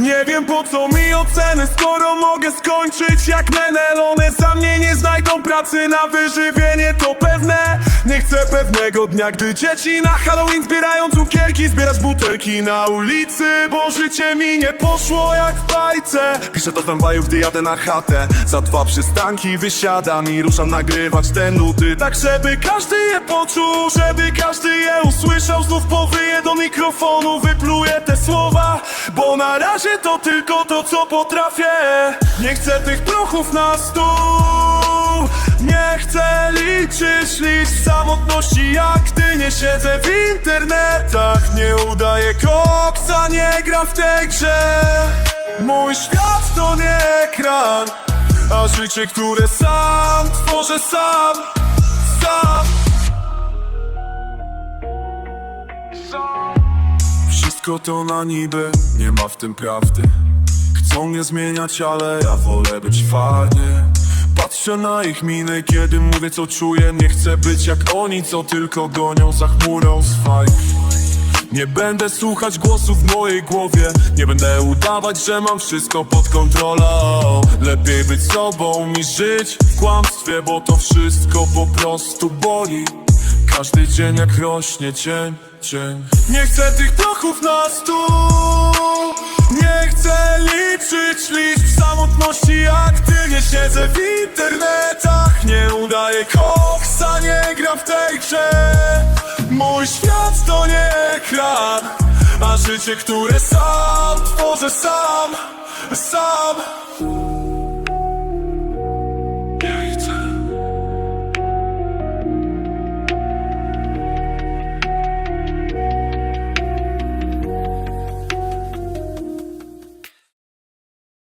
Nie wiem po co mi oceny, skoro mogę skończyć jak menel. One za mnie nie znajdą pracy na wyżywienie, to pewne. Nie chcę pewnego dnia, gdy dzieci na Halloween zbierają cukierki Zbierać butelki na ulicy, bo życie mi nie poszło jak w bajce. Piszę do tramwaju, gdy jadę na chatę. Za dwa przystanki wysiadam i ruszam nagrywać te nuty. Tak żeby każdy je poczuł, żeby każdy je usłyszał Znów powyję do mikrofonu, wypluję te słowa Bo na razie to tylko to, co potrafię. Nie chcę tych prochów na stół Nie chcę liczyć liczb samotności Jak ty nie siedzę w internetach. Nie udaję koksa, nie gram w tej grze. Mój świat to nie ekran A życie, które sam tworzę Sam Wszystko to na niby, nie ma w tym prawdy. Chcą mnie zmieniać, ale ja wolę być twardy Patrzę na ich miny, kiedy mówię co czuję. Nie chcę być jak oni, co tylko gonią za chmurą swaj nie będę słuchać głosów w mojej głowie. Nie będę udawać, że mam wszystko pod kontrolą. Lepiej być sobą niż żyć w kłamstwie Bo to wszystko po prostu boli Każdy dzień jak rośnie cień, cień. Nie chcę tych prochów na stół Nie chcę liczyć liczb samotności jak ty. Nie siedzę w internetach Nie udaję koksa, nie gram w tej grze. Mój świat to nie ekran A życie, które sam tworzę sam, sam